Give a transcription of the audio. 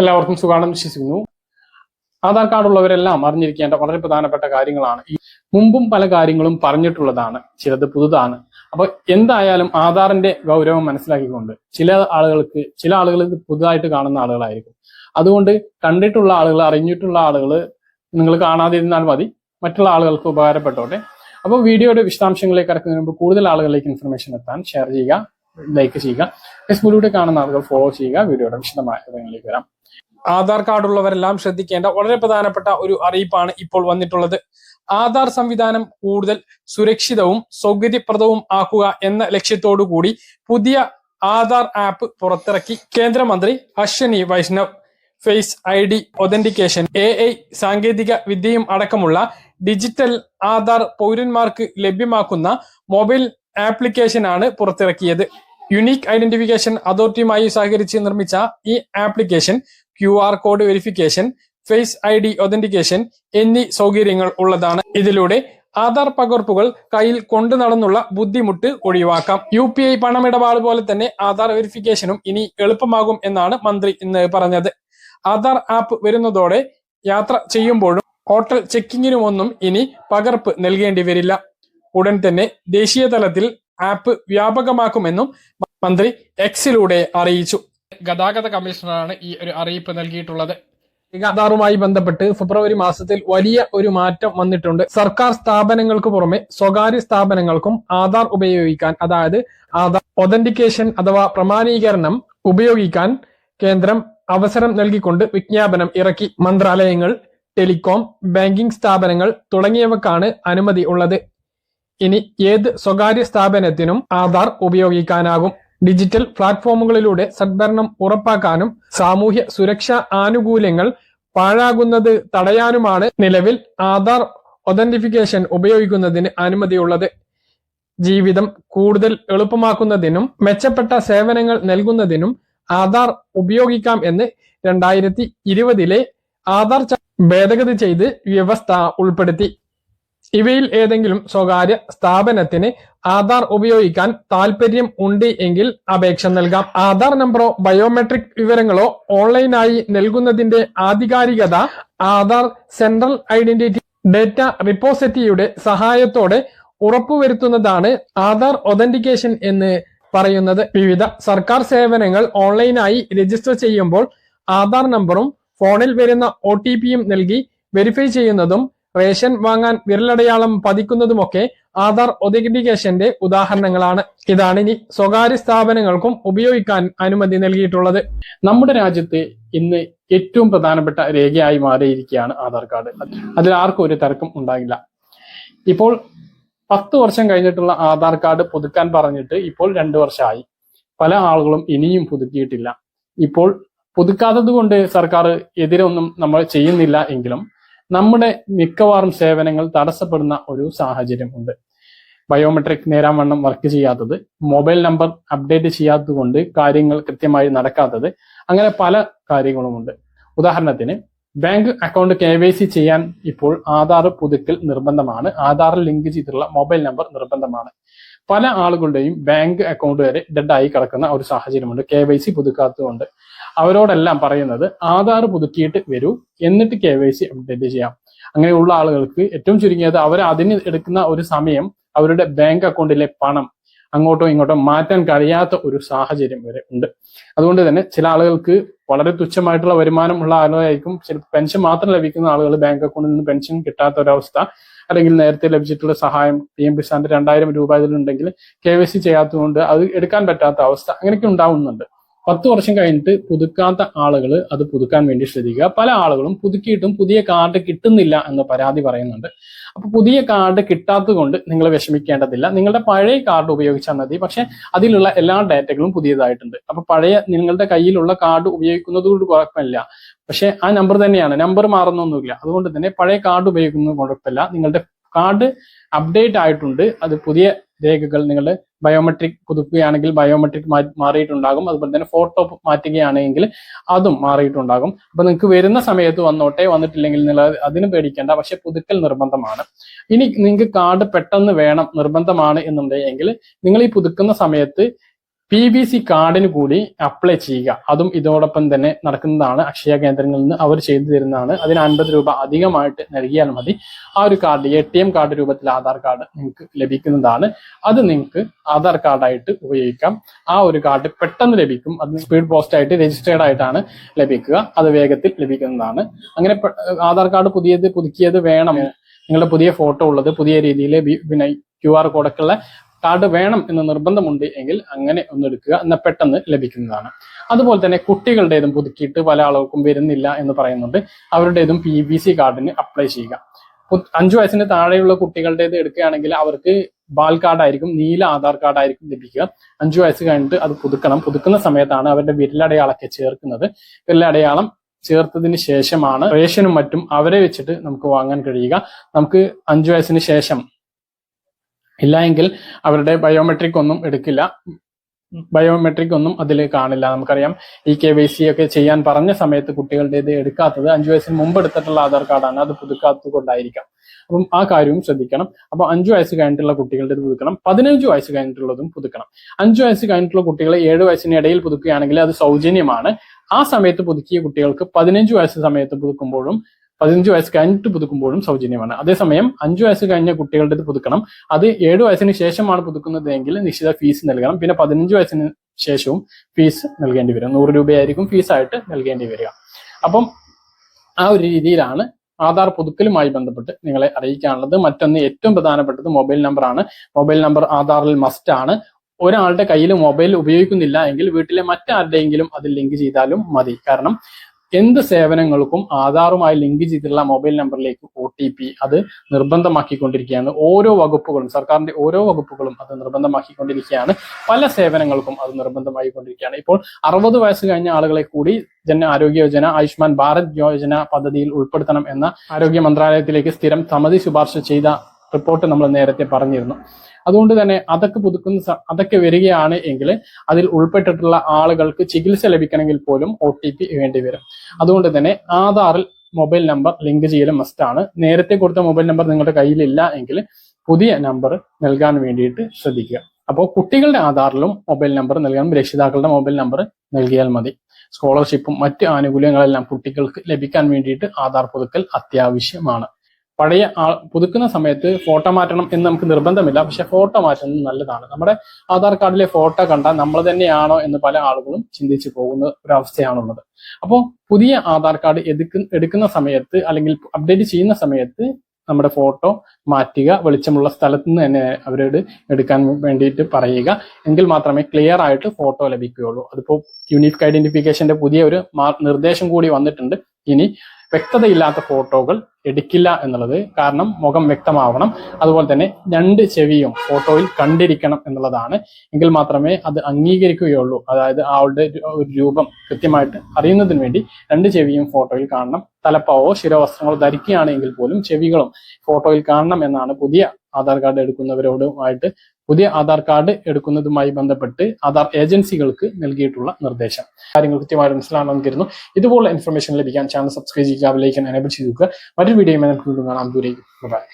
എല്ലാവർക്കും സുഖാണെന്ന് വിശ്വസിക്കുന്നു. ആധാർ കാർഡ് ഉള്ളവരെല്ലാം അറിഞ്ഞിരിക്കേണ്ട വളരെ പ്രധാനപ്പെട്ട കാര്യങ്ങളാണ്. ഈ മുമ്പും പല കാര്യങ്ങളും പറഞ്ഞിട്ടുള്ളതാണ്. ചിലത് പുതുതാണ്. അപ്പൊ എന്തായാലും ആധാറിന്റെ ഗൗരവം മനസ്സിലാക്കിക്കൊണ്ട് ചില ആളുകൾക്ക് ചില ആളുകൾ ഇത് പുതുതായിട്ട് കാണുന്ന ആളുകളായിരിക്കും. അതുകൊണ്ട് കണ്ടിട്ടുള്ള ആളുകൾ അറിഞ്ഞിട്ടുള്ള ആളുകൾ നിങ്ങൾ കാണാതിരുന്നാൽ മതി. മറ്റുള്ള ആളുകൾക്ക് ഉപകാരപ്പെട്ടോട്ടെ. അപ്പോൾ വീഡിയോയുടെ വിശദാംശങ്ങളിലേക്ക് കടക്കുന്നതിന് മുമ്പ് കൂടുതൽ ആളുകളിലേക്ക് ഇൻഫർമേഷൻ എത്താൻ ഷെയർ ചെയ്യുക ലൈക്ക് ചെയ്യുക. ഫേസ്ബുക്കിലൂടെ കാണുന്ന ആളുകൾ ഫോളോ ചെയ്യുക. വീഡിയോയുടെ വിശദമായ കാര്യങ്ങളിലേക്ക് വരാം. ആധാർ കാർഡ് ഉള്ളവരെല്ലാം ശ്രദ്ധിക്കേണ്ട വളരെ പ്രധാനപ്പെട്ട ഒരു അറിയിപ്പാണ് ഇപ്പോൾ വന്നിട്ടുള്ളത്. ആധാർ സംവിധാനം കൂടുതൽ സുരക്ഷിതവും സൗകര്യപ്രദവും ആക്കുക എന്ന ലക്ഷ്യത്തോടു കൂടി പുതിയ ആധാർ ആപ്പ് പുറത്തിറക്കി കേന്ദ്രമന്ത്രി Ashwini Vaishnaw. Face I D authentication A I സാങ്കേതിക വിദ്യയും അടക്കമുള്ള ഡിജിറ്റൽ ആധാർ പൗരന്മാർക്ക് ലഭ്യമാക്കുന്ന മൊബൈൽ ആപ്ലിക്കേഷനാണ് പുറത്തിറക്കിയത്. യുണീക് ഐഡന്റിഫിക്കേഷൻ അതോറിറ്റിയുമായി സഹകരിച്ച് നിർമ്മിച്ച ഈ application Q R code verification face I D authentication എന്നീ സൗകര്യങ്ങൾ ഉള്ളതാണ്. ഇതിലൂടെ ആധാർ പകർപ്പുകൾ കയ്യിൽ കൊണ്ടു നടന്നുള്ള ബുദ്ധിമുട്ട് ഒഴിവാക്കാം. യു പി ഐ പണമിടപാട് പോലെ തന്നെ ആധാർ വെരിഫിക്കേഷനും ഇനി എളുപ്പമാകും എന്നാണ് മന്ത്രി ഇന്ന് പറഞ്ഞത്. ആധാർ ആപ്പ് വരുന്നതോടെ യാത്ര ചെയ്യുമ്പോഴും ഹോട്ടൽ ചെക്കിങ്ങിനുമൊന്നും ഇനി പകർപ്പ് നൽകേണ്ടി വരില്ല. ഉടൻ തന്നെ ദേശീയ തലത്തിൽ ആപ്പ് വ്യാപകമാക്കുമെന്നും മന്ത്രി എക്സിലൂടെ അറിയിച്ചു. ഗതാഗത കമ്മീഷണറാണ് ഈ ഒരു അറിയിപ്പ് നൽകിയിട്ടുള്ളത്. ഗതാറുമായി ബന്ധപ്പെട്ട് ഫെബ്രുവരി മാസത്തിൽ വലിയ ഒരു മാറ്റം വന്നിട്ടുണ്ട്. സർക്കാർ സ്ഥാപനങ്ങൾക്ക് പുറമെ സ്വകാര്യ സ്ഥാപനങ്ങൾക്കും ആധാർ ഉപയോഗിക്കാൻ അതായത് ആധാർ ഒതന്റിക്കേഷൻ അഥവാ പ്രമാണീകരണം ഉപയോഗിക്കാൻ കേന്ദ്രം അവസരം നൽകിക്കൊണ്ട് വിജ്ഞാപനം ഇറക്കി. മന്ത്രാലയങ്ങൾ ടെലികോം ബാങ്കിംഗ് സ്ഥാപനങ്ങൾ തുടങ്ങിയവക്കാണ് അനുമതി ഉള്ളത്. ഇനി ഏത് സ്വകാര്യ സ്ഥാപനത്തിനും ആധാർ ഉപയോഗിക്കാനാകും. ഡിജിറ്റൽ പ്ലാറ്റ്ഫോമുകളിലൂടെ സദ്ഭരണം ഉറപ്പാക്കാനും സാമൂഹ്യ സുരക്ഷാ ആനുകൂല്യങ്ങൾ പാഴാകുന്നത് തടയാനുമാണ് നിലവിൽ ആധാർ ഒതന്റിഫിക്കേഷൻ ഉപയോഗിക്കുന്നതിന് അനുമതിയുള്ളത്. ജീവിതം കൂടുതൽ എളുപ്പമാക്കുന്നതിനും മെച്ചപ്പെട്ട സേവനങ്ങൾ നൽകുന്നതിനും ആധാർ ഉപയോഗിക്കാം എന്ന് രണ്ടായിരത്തി ഇരുപതിലെ ആധാർ ഭേദഗതി ചെയ്ത് വ്യവസ്ഥ ഉൾപ്പെടുത്തി. ഇവയിൽ ഏതെങ്കിലും സ്വകാര്യ സ്ഥാപനത്തിന് ആധാർ ഉപയോഗിക്കാൻ താൽപര്യം ഉണ്ട് എങ്കിൽ അപേക്ഷ നൽകാം. ആധാർ നമ്പറോ ബയോമെട്രിക് വിവരങ്ങളോ ഓൺലൈനായി നൽകുന്നതിന്റെ ആധികാരികത ആധാർ സെൻട്രൽ ഐഡന്റിറ്റി ഡേറ്റ റിപ്പോസിറ്റിയുടെ സഹായത്തോടെ ഉറപ്പുവരുത്തുന്നതാണ് ആധാർ ഒതന്റിക്കേഷൻ എന്ന് പറയുന്നത്. വിവിധ സർക്കാർ സേവനങ്ങൾ ഓൺലൈനായി രജിസ്റ്റർ ചെയ്യുമ്പോൾ ആധാർ നമ്പറും ഫോണിൽ വരുന്ന ഒ നൽകി വെരിഫൈ ചെയ്യുന്നതും റേഷൻ വാങ്ങാൻ വിരലടയാളം പതിക്കുന്നതുമൊക്കെ ആധാർ ഒതന്റിക്കേഷന്റെ ഉദാഹരണങ്ങളാണ്. ഇതാണ് ഇനി സ്വകാര്യ സ്ഥാപനങ്ങൾക്കും ഉപയോഗിക്കാൻ അനുമതി നൽകിയിട്ടുള്ളത്. നമ്മുടെ രാജ്യത്ത് ഇന്ന് ഏറ്റവും പ്രധാനപ്പെട്ട രേഖയായി മാറിയിരിക്കുകയാണ് ആധാർ കാർഡ്. അതിൽ ആർക്കും ഒരു തർക്കം ഉണ്ടാകില്ല. ഇപ്പോൾ പത്ത് വർഷം കഴിഞ്ഞിട്ടുള്ള ആധാർ കാർഡ് പുതുക്കാൻ പറഞ്ഞിട്ട് ഇപ്പോൾ രണ്ടു വർഷമായി. പല ആളുകളും ഇനിയും പുതുക്കിയിട്ടില്ല. ഇപ്പോൾ പുതുക്കാത്തത് കൊണ്ട് സർക്കാർ എതിരൊന്നും നമ്മൾ ചെയ്യുന്നില്ല എങ്കിലും നമ്മുടെ മിക്കവാറും സേവനങ്ങൾ തടസ്സപ്പെടുന്ന ഒരു സാഹചര്യം ഉണ്ട്. ബയോമെട്രിക് നേരാവണ്ണം വർക്ക് ചെയ്യാത്തത് മൊബൈൽ നമ്പർ അപ്ഡേറ്റ് ചെയ്യാത്തത് കൊണ്ട് കാര്യങ്ങൾ കൃത്യമായി നടക്കാത്തത് അങ്ങനെ പല കാര്യങ്ങളുമുണ്ട്. ഉദാഹരണത്തിന് bank account K Y C ചെയ്യാൻ ഇപ്പോൾ ആധാർ പുതുക്കൽ നിർബന്ധമാണ്. ആധാറിൽ ലിങ്ക് ചെയ്തിട്ടുള്ള മൊബൈൽ നമ്പർ നിർബന്ധമാണ്. പല ആളുകളുടെയും ബാങ്ക് അക്കൗണ്ട് വരെ ഡെഡ് ആയി കിടക്കുന്ന ഒരു സാഹചര്യമുണ്ട് കെ വൈ സി പുതുക്കാത്തതുകൊണ്ട്. അവരോടെല്ലാം പറയുന്നത് ആധാർ പുതുക്കിയിട്ട് വരൂ എന്നിട്ട് കെ വൈ സി അപ്ഡേറ്റ് ചെയ്യാം. അങ്ങനെയുള്ള ആളുകൾക്ക് ഏറ്റവും ചുരുങ്ങിയത് അവർ അതിന് എടുക്കുന്ന ഒരു സമയം അവരുടെ ബാങ്ക് അക്കൗണ്ടിലെ പണം അങ്ങോട്ടോ ഇങ്ങോട്ടോ മാറ്റാൻ കഴിയാത്ത ഒരു സാഹചര്യം വരെ ഉണ്ട്. അതുകൊണ്ട് തന്നെ ചില ആളുകൾക്ക് വളരെ തുച്ഛമായിട്ടുള്ള വരുമാനമുള്ള ആളുകളായിരിക്കും. ചില പെൻഷൻ മാത്രം ലഭിക്കുന്ന ആളുകൾ ബാങ്ക് അക്കൗണ്ടിൽ നിന്ന് പെൻഷൻ കിട്ടാത്ത ഒരവസ്ഥ അല്ലെങ്കിൽ നേരത്തെ ലഭിച്ചിട്ടുള്ള സഹായം പി എം കിസാന്റെ രണ്ടായിരം രൂപ ഇതിലുണ്ടെങ്കിൽ കെ വൈ സി ചെയ്യാത്തതുകൊണ്ട് അത് എടുക്കാൻ പറ്റാത്ത അവസ്ഥ അങ്ങനെയൊക്കെ ഉണ്ടാവുന്നുണ്ട്. പത്ത് വർഷം കഴിഞ്ഞിട്ട് പുതുക്കാത്ത ആളുകൾ അത് പുതുക്കാൻ വേണ്ടി ശ്രദ്ധിക്കുക. പല ആളുകളും പുതുക്കിയിട്ടും പുതിയ കാർഡ് കിട്ടുന്നില്ല എന്ന പരാതി പറയുന്നുണ്ട്. അപ്പൊ പുതിയ കാർഡ് കിട്ടാത്തത് കൊണ്ട് നിങ്ങൾ വിഷമിക്കേണ്ടതില്ല. നിങ്ങളുടെ പഴയ കാർഡ് ഉപയോഗിച്ചാൽ മതി. പക്ഷെ അതിലുള്ള എല്ലാ ഡാറ്റകളും പുതിയതായിട്ടുണ്ട്. അപ്പൊ പഴയ നിങ്ങളുടെ കയ്യിലുള്ള കാർഡ് ഉപയോഗിക്കുന്നത് കൊണ്ട് കുഴപ്പമില്ല. പക്ഷെ ആ നമ്പർ തന്നെയാണ്. നമ്പർ മാറുന്നൊന്നുമില്ല. അതുകൊണ്ട് തന്നെ പഴയ കാർഡ് ഉപയോഗിക്കുന്നത് കുഴപ്പമില്ല. നിങ്ങളുടെ കാർഡ് അപ്ഡേറ്റ് ആയിട്ടുണ്ട്. അത് പുതിയ രേഖകൾ നിങ്ങളുടെ ബയോമെട്രിക് പുതുക്കുകയാണെങ്കിൽ ബയോമെട്രിക് മാറിയിട്ടുണ്ടാകും. അതുപോലെ തന്നെ ഫോട്ടോ മാറ്റുകയാണെങ്കിൽ അതും മാറിയിട്ടുണ്ടാകും. അപ്പൊ നിങ്ങൾക്ക് വരുന്ന സമയത്ത് വന്നോട്ടെ വന്നിട്ടില്ലെങ്കിൽ നിങ്ങൾ അതിന് പേടിക്കേണ്ട പക്ഷെ പുതുക്കൽ നിർബന്ധമാണ്. ഇനി നിങ്ങൾക്ക് കാർഡ് പെട്ടെന്ന് വേണം നിർബന്ധമാണ് എന്നുണ്ടെങ്കിൽ നിങ്ങൾ ഈ പുതുക്കുന്ന സമയത്ത് പി ബി സി കാർഡിന് കൂടി അപ്ലൈ ചെയ്യുക. അതും ഇതോടൊപ്പം തന്നെ നടക്കുന്നതാണ് അക്ഷയ കേന്ദ്രങ്ങളിൽ നിന്ന് അവർ ചെയ്തു തരുന്നതാണ്. അതിന് അൻപത് രൂപ അധികമായിട്ട് നൽകിയാൽ മതി. ആ ഒരു card A T M card രൂപത്തിൽ ആധാർ കാർഡ് നിങ്ങൾക്ക് ലഭിക്കുന്നതാണ്. അത് നിങ്ങൾക്ക് ആധാർ കാർഡായിട്ട് ഉപയോഗിക്കാം. ആ ഒരു കാർഡ് പെട്ടെന്ന് ലഭിക്കും. അത് സ്പീഡ് പോസ്റ്റ് ആയിട്ട് രജിസ്റ്റേർഡ് ആയിട്ടാണ് ലഭിക്കുക. അത് വേഗത്തിൽ ലഭിക്കുന്നതാണ്. അങ്ങനെ ആധാർ കാർഡ് പുതിയത് പുതുക്കിയത് വേണം. നിങ്ങളുടെ പുതിയ ഫോട്ടോ ഉള്ളത് പുതിയ രീതിയിൽ പിന്നെ ക്യു ആർ കോഡൊക്കെയുള്ള കാർഡ് വേണം എന്ന് നിർബന്ധമുണ്ട് എങ്കിൽ അങ്ങനെ ഒന്ന് എടുക്കുക എന്നാൽ പെട്ടെന്ന് ലഭിക്കുന്നതാണ്. അതുപോലെ തന്നെ കുട്ടികളുടേതും പുതുക്കിയിട്ട് പല ആളുകൾക്കും വരുന്നില്ല എന്ന് പറയുന്നുണ്ട്. അവരുടേതും പി ബി സി കാർഡിന് അപ്ലൈ ചെയ്യുക. അഞ്ചു വയസ്സിന് താഴെയുള്ള കുട്ടികളുടേത് എടുക്കുകയാണെങ്കിൽ അവർക്ക് ബാൽ കാർഡായിരിക്കും നീല ആധാർ കാർഡായിരിക്കും ലഭിക്കുക. അഞ്ചു വയസ്സ് കഴിഞ്ഞിട്ട് അത് പുതുക്കണം. പുതുക്കുന്ന സമയത്താണ് അവരുടെ വിരലടയാളൊക്കെ ചേർക്കുന്നത്. വിരലടയാളം ചേർത്തതിന് ശേഷമാണ് റേഷനും മറ്റും അവരെ വെച്ചിട്ട് നമുക്ക് വാങ്ങാൻ കഴിയുക. നമുക്ക് അഞ്ചു വയസ്സിന് ശേഷം ഇല്ല എങ്കിൽ അവരുടെ ബയോമെട്രിക് ഒന്നും എടുക്കില്ല. ബയോമെട്രിക് ഒന്നും അതിൽ കാണില്ല. നമുക്കറിയാം ഈ കെ വൈ സി ഒക്കെ ചെയ്യാൻ പറഞ്ഞ സമയത്ത് കുട്ടികളുടെ കുട്ടികളുടേത് എടുക്കാത്തത് അഞ്ചു വയസ്സിന് മുമ്പ് എടുത്തിട്ടുള്ള ആധാർ കാർഡാണ്. അത് പുതുക്കാത്തത് കൊണ്ടായിരിക്കാം അപ്പം ആ കാര്യവും ശ്രദ്ധിക്കണം. അപ്പൊ അഞ്ചു വയസ്സ് കഴിഞ്ഞിട്ടുള്ള കുട്ടികളുടേത് പുതുക്കണം. പതിനഞ്ച് വയസ്സ് കഴിഞ്ഞിട്ടുള്ളതും പുതുക്കണം. അഞ്ചു വയസ്സ് കഴിഞ്ഞിട്ടുള്ള കുട്ടികളെ ഏഴ് വയസ്സിന് ഇടയിൽ പുതുക്കുകയാണെങ്കിൽ അത് സൗജന്യമാണ്. ആ സമയത്ത് പുതുക്കിയ കുട്ടികൾക്ക് പതിനഞ്ച് വയസ്സ് സമയത്ത് പുതുക്കുമ്പോഴും പതിനഞ്ച് വയസ്സ് കഴിഞ്ഞിട്ട് പുതുക്കുമ്പോഴും സൗജന്യമാണ്. അതേസമയം അഞ്ചു വയസ്സ് കഴിഞ്ഞ കുട്ടികളുടേത് പുതുക്കണം. അത് ഏഴ് വയസ്സിന് ശേഷമാണ് പുതുക്കുന്നതെങ്കിൽ നിശ്ചിത ഫീസ് നൽകണം. പിന്നെ പതിനഞ്ച് വയസ്സിന് ശേഷവും ഫീസ് നൽകേണ്ടി വരും. നൂറ് രൂപയായിരിക്കും ഫീസായിട്ട് നൽകേണ്ടി വരിക. അപ്പം ആ ഒരു രീതിയിലാണ് ആധാർ പുതുക്കലുമായി ബന്ധപ്പെട്ട് നിങ്ങളെ അറിയിക്കാനുള്ളത്. മറ്റൊന്ന് ഏറ്റവും പ്രധാനപ്പെട്ടത് മൊബൈൽ നമ്പറാണ്. മൊബൈൽ നമ്പർ ആധാറിൽ മസ്റ്റ് ആണ്. ഒരാളുടെ കയ്യിൽ മൊബൈൽ ഉപയോഗിക്കുന്നില്ല എങ്കിൽ വീട്ടിലെ മറ്റാരുടെയെങ്കിലും അത് ലിങ്ക് ചെയ്താലും മതി. കാരണം എന്ത് സേവനങ്ങൾക്കും ആധാറുമായി ലിങ്ക് ചെയ്തിട്ടുള്ള മൊബൈൽ നമ്പറിലേക്ക് ഒ ടി പി അത് നിർബന്ധമാക്കിക്കൊണ്ടിരിക്കുകയാണ്. ഓരോ വകുപ്പുകളും സർക്കാരിന്റെ ഓരോ വകുപ്പുകളും അത് നിർബന്ധമാക്കിക്കൊണ്ടിരിക്കുകയാണ്. പല സേവനങ്ങൾക്കും അത് നിർബന്ധമായിക്കൊണ്ടിരിക്കുകയാണ്. ഇപ്പോൾ അറുപത് വയസ്സ് കഴിഞ്ഞ ആളുകളെ കൂടി ജന ആരോഗ്യ യോജന ആയുഷ്മാൻ ഭാരത് യോജന പദ്ധതിയിൽ ഉൾപ്പെടുത്തണം എന്ന ആരോഗ്യ മന്ത്രാലയത്തിലേക്ക് സ്ഥിരം സമിതി ശുപാർശ ചെയ്ത റിപ്പോർട്ട് നമ്മൾ നേരത്തെ പറഞ്ഞിരുന്നു. അതുകൊണ്ട് തന്നെ അതൊക്കെ പുതുക്കുന്ന അതൊക്കെ വരികയാണ് എങ്കിൽ അതിൽ ഉൾപ്പെട്ടിട്ടുള്ള ആളുകൾക്ക് ചികിത്സ ലഭിക്കണമെങ്കിൽ പോലും ഒ ടി പി വേണ്ടി വരും. അതുകൊണ്ട് തന്നെ ആധാറിൽ മൊബൈൽ നമ്പർ ലിങ്ക് ചെയ്യലും മസ്റ്റാണ് നേരത്തെ കൊടുത്ത മൊബൈൽ നമ്പർ നിങ്ങളുടെ കയ്യിലില്ല എങ്കിൽ പുതിയ നമ്പർ നൽകാൻ വേണ്ടിയിട്ട് ശ്രദ്ധിക്കുക. അപ്പോൾ കുട്ടികളുടെ ആധാറിലും മൊബൈൽ നമ്പർ നൽകണം. രക്ഷിതാക്കളുടെ മൊബൈൽ നമ്പർ നൽകിയാൽ മതി. സ്കോളർഷിപ്പും മറ്റ് ആനുകൂല്യങ്ങളെല്ലാം കുട്ടികൾക്ക് ലഭിക്കാൻ വേണ്ടിയിട്ട് ആധാർ പുതുക്കൽ അത്യാവശ്യമാണ്. പഴയ ആൾ പുതുക്കുന്ന സമയത്ത് ഫോട്ടോ മാറ്റണം എന്ന് നമുക്ക് നിർബന്ധമില്ല. പക്ഷെ ഫോട്ടോ മാറ്റുന്നത് നല്ലതാണ്. നമ്മുടെ ആധാർ കാർഡിലെ ഫോട്ടോ കണ്ടാൽ നമ്മൾ തന്നെയാണോ എന്ന് പല ആളുകളും ചിന്തിച്ചു പോകുന്ന ഒരവസ്ഥയാണുള്ളത്. അപ്പോൾ പുതിയ ആധാർ കാർഡ് എടുക്കുന്ന എടുക്കുന്ന സമയത്ത് അല്ലെങ്കിൽ അപ്ഡേറ്റ് ചെയ്യുന്ന സമയത്ത് നമ്മുടെ ഫോട്ടോ മാറ്റുക വെളിച്ചമുള്ള സ്ഥലത്ത് നിന്ന് തന്നെ അവരോട് എടുക്കാൻ വേണ്ടിയിട്ട് പറയുക. എങ്കിൽ മാത്രമേ ക്ലിയർ ആയിട്ട് ഫോട്ടോ ലഭിക്കുകയുള്ളൂ. അതിപ്പോൾ യൂണിക് ഐഡന്റിഫിക്കേഷന്റെ പുതിയ ഒരു നിർദ്ദേശം കൂടി വന്നിട്ടുണ്ട്. ഇനി വ്യക്തതയില്ലാത്ത ഫോട്ടോകൾ എടുക്കില്ല എന്നുള്ളത് കാരണം മുഖം വ്യക്തമാവണം. അതുപോലെ തന്നെ രണ്ട് ചെവിയും ഫോട്ടോയിൽ കണ്ടിരിക്കണം എന്നുള്ളതാണ്. എങ്കിൽ മാത്രമേ അത് അംഗീകരിക്കുകയുള്ളൂ. അതായത് ആളുടെ ഒരു രൂപം കൃത്യമായിട്ട് അറിയുന്നതിന് വേണ്ടി രണ്ട് ചെവിയും ഫോട്ടോയിൽ കാണണം. തലപ്പാവോ ശിരവസ്ത്രങ്ങളോ ധരിക്കുകയാണെങ്കിൽ പോലും ചെവികളും ഫോട്ടോയിൽ കാണണം എന്നാണ് പുതിയ ആധാർ കാർഡ് എടുക്കുന്നവരോടുമായിട്ട് പുതിയ ആധാർ കാർഡ് എടുക്കുന്നതുമായി ബന്ധപ്പെട്ട് ആധാർ ഏജൻസികൾക്ക് നൽകിയിട്ടുള്ള നിർദ്ദേശം. കാര്യങ്ങൾ കൃത്യമായി മനസ്സിലാണെന്ന് കരുതുന്നു. ഇതുപോലുള്ള ഇൻഫർമേഷൻ ലഭിക്കാൻ ചാനൽ സബ്സ്ക്രൈബ് ചെയ്യുക ലൈക്ക് എനേബിൾ വെക്കുക മറ്റൊരു വീഡിയോ നമുക്ക് വീണ്ടും കാണാം. ദൂരേക്ക് ബൈ